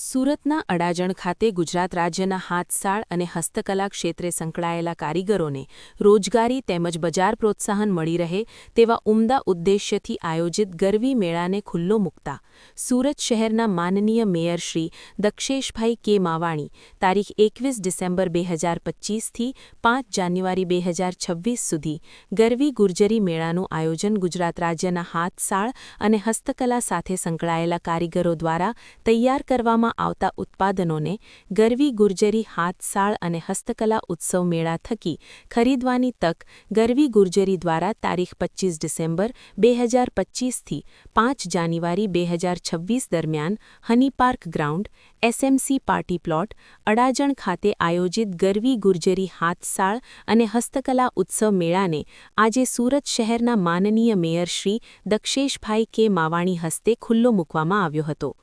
સુરતના અડાજણ ખાતે ગુજરાત રાજ્યના હાથસાળ અને હસ્તકલા ક્ષેત્રે સંકળાયેલા કારીગરોને રોજગારી તેમજ બજાર પ્રોત્સાહન મળી રહે તેવા ઉમદા ઉદ્દેશ્યથી આયોજિત ગરવી મેળાને ખુલ્લો મૂકતા સુરત શહેરના માનનીય મેયર શ્રી દક્ષેશભાઈ કે માવાણી તારીખ એકવીસ ડિસેમ્બર બે હજાર પચીસથી પાંચ જાન્યુઆરી બે હજાર છવ્વીસ સુધી ગરવી ગુર્જરી મેળાનું આયોજન ગુજરાત રાજ્યના હાથસાળ અને હસ્તકલા સાથે સંકળાયેલા કારીગરો દ્વારા તૈયાર કરવામાં આવતા ઉત્પાદનોને ગરવી ગુર્જરી હાથસાળ અને હસ્તકલા ઉત્સવ મેળા થકી ખરીદવાની તક ગરવી ગુર્જરી દ્વારા તારીખ પચીસ ડિસેમ્બર બે હજાર પચીસથી પાંચ જાન્યુઆરી બે હજાર છવ્વીસ દરમિયાન honey park ground, SMC party plot, Adajan ખાતે આયોજિત ગરવી ગુર્જરી હાથસાળ અને હસ્તકલા ઉત્સવ મેળાને આજે સુરત શહેરના માનનીય મેયર શ્રી દક્ષેશભાઈ કે. માવાણી હસ્તે ખુલ્લો મૂકવામાં આવ્યો હતો.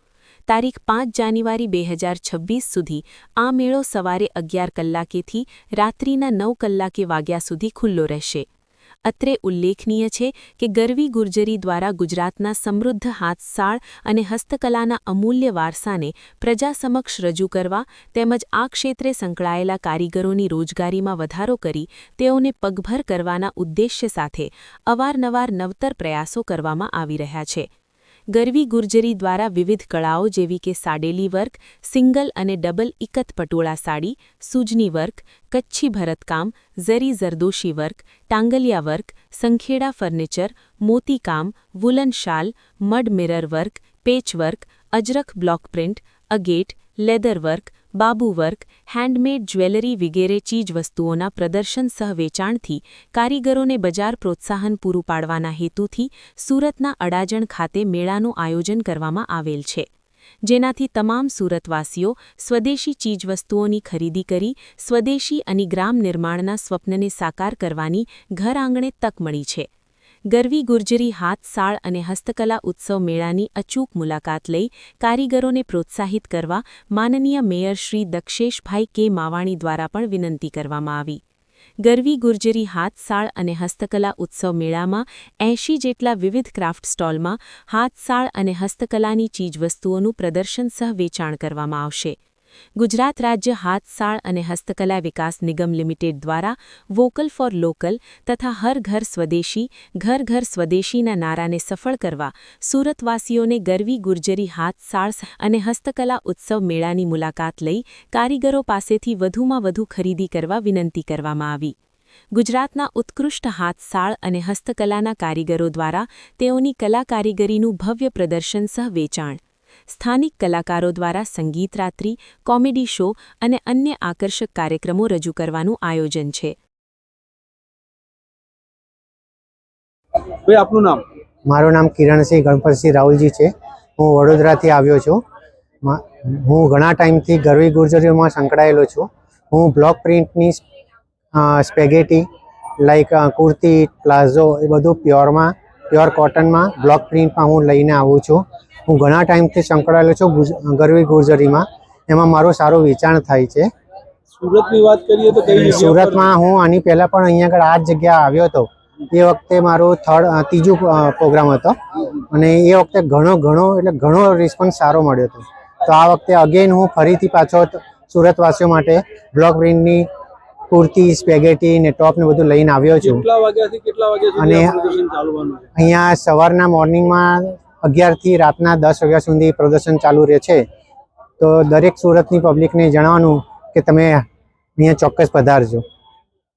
તારીખ પાંચ જાન્યુઆરી બે હજાર છવ્વીસ સુધી આ મેળો સવારે અગિયાર કલાકેથી રાત્રિના નવ કલાકે વાગ્યા સુધી ખુલ્લો રહેશે. અત્રે ઉલ્લેખનીય છે કે ગરવી ગુર્જરી દ્વારા ગુજરાતના સમૃદ્ધ હાથસાળ અને હસ્તકલાના અમૂલ્ય વારસાને પ્રજા સમક્ષ રજૂ કરવા તેમજ આ ક્ષેત્રે સંકળાયેલા કારીગરોની રોજગારીમાં વધારો કરી તેઓને પગભર કરવાના ઉદ્દેશ્ય સાથે અવારનવાર નવતર પ્રયાસો કરવામાં આવી રહ્યા છે. ગરવી ગુર્જરી દ્વારા વિવિધ કળાઓ જેવી કે સાડેલી વર્ક, સિંગલ અને ડબલ ઇકત પટોળા સાડી, સૂજની વર્ક, કચ્છી ભરતકામ, zari zardozi work, Tangaliya work, Sankheda furniture, મોતીકામ, woollen shawl, mud mirror work patchwork Ajrakh block print, agate, leather work Babu work, handmade jewellery વગેરે ચીજવસ્તુઓના પ્રદર્શન સહ વેચાણથી કારીગરોને બજાર પ્રોત્સાહન પૂરું પાડવાના હેતુથી સુરતના અડાજણ ખાતે મેળાનું આયોજન કરવામાં આવેલ છે. જેનાથી તમામ સુરતવાસીઓ સ્વદેશી ચીજવસ્તુઓની ખરીદી કરી, સ્વદેશી અને ગ્રામ નિર્માણના સ્વપ્નને સાકાર કરવાની ઘર આંગણે તક મળી છે. ગરવી ગુર્જરી હાથસાળ અને હસ્તકલા ઉત્સવ મેળાની અચૂક મુલાકાત લઈ કારીગરોને પ્રોત્સાહિત કરવા માનનીય મેયર શ્રી દક્ષેશભાઈ કે માવાણી દ્વારા પણ વિનંતી કરવામાં આવી. ગરવી ગુર્જરી હાથસાળ અને હસ્તકલા ઉત્સવ મેળામાં એંશી જેટલા વિવિધ ક્રાફ્ટ સ્ટોલમાં હાથસાળ અને હસ્તકલાની ચીજવસ્તુઓનું પ્રદર્શન સહ વેચાણ કરવામાં આવશે. ગુજરાત રાજ્ય હાથસાળ અને હસ્તકલા વિકાસ નિગમ લિમિટેડ દ્વારા વોકલ ફોર લોકલ તથા હર ઘર સ્વદેશી, ઘર ઘર સ્વદેશીના નારાને સફળ કરવા સુરતવાસીઓને ગરવી ગુર્જરી હાથસાળ અને હસ્તકલા ઉત્સવ મેળાની મુલાકાત લઈ કારીગરો પાસેથી વધુમાં વધુ ખરીદી કરવા વિનંતી કરવામાં આવી. ગુજરાતના ઉત્કૃષ્ટ હાથસાળ અને હસ્તકલાના કારીગરો દ્વારા તેઓની કલા કારીગરીનું ભવ્ય પ્રદર્શન સહ વેચાણ સ્થાનિક કલાકારો દ્વારા સંગીત રાત્રિ કોમેડી શો અને અન્ય આકર્ષક કાર્યક્રમો રજૂ કરવાનું આયોજન છે. આપનું નામ? મારું નામ કિરણસિંહ ગણપતસિંહ રાહુલજી છે. હું વડોદરાથી આવ્યો છું. હું ઘણા ટાઈમથી ગરવી ગુર્જરીઓમાં સંકળાયેલો છું. હું બ્લોક પ્રિન્ટની સ્પેગેટી લાઈક કુર્તી પ્લાઝો એ બધું પ્યોરમાં પ્યોર કોટનમાં બ્લોક પ્રિન્ટમાં હું લઈને આવું છું. હું ઘણા ટાઈમથી સંકળાયેલો છું ગરવી ગુર્જરીમાં. એમાં મારું સારું વેચાણ થાય છે. સુરતની વાત કરીએ તો? સુરતમાં હું આની પહેલાં પણ અહીંયા આગળ આ જ જગ્યા આવ્યો હતો. એ વખતે મારું થર્ડ ત્રીજું પ્રોગ્રામ હતો. અને એ વખતે ઘણો ઘણો એટલે ઘણો રિસ્પોન્સ સારો મળ્યો હતો. તો આ વખતે અગેન હું ફરીથી પાછો સુરતવાસીઓ માટે બ્લોક પ્રિન્ટની કુર્તી સ્પેગેટી ને ટોપ ને બધું લઈને આવ્યો છું. અને- અહીંયા સવારના મોર્નિંગમાં અગિયારથી રાતના દસ વાગ્યા સુધી પ્રદર્શન ચાલુ રહે છે. તો દરેક સુરતની પબ્લિકને જણાવવાનું કે તમે અહીંયા ચોક્કસ પધારજો.